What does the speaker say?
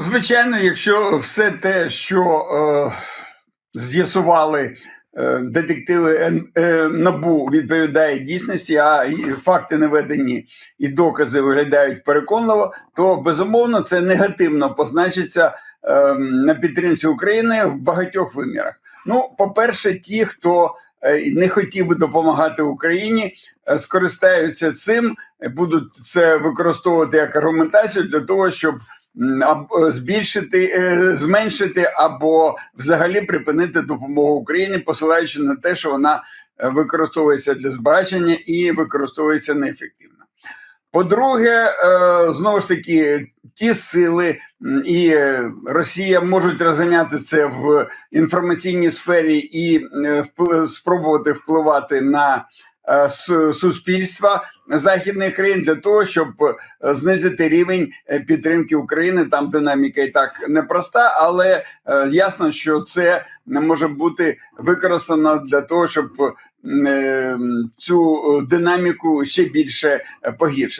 Звичайно, якщо все те, що е, з'ясували е, детективи е, НАБУ, відповідає дійсності, а факти наведені і докази виглядають переконливо, то безумовно це негативно позначиться е, на підтримці України в багатьох вимірах. Ну, по-перше, ті, хто е, не хотів би допомагати Україні, е, скористаються цим, будуть це використовувати як аргументацію для того, щоб збільшити, е, зменшити або взагалі припинити допомогу Україні, посилаючи на те, що вона е, використовується для збагачення і використовується неефективно. По-друге, е, знову ж таки, ті сили і Росія можуть розганяти це в інформаційній сфері і спробувати впливати на суспільства західних країн для того, щоб е, знизити рівень е, підтримки України. Там динаміка і так непроста, але е, ясно, що це не може бути використано для того, щоб е, цю е, динаміку ще більше е, погіршити.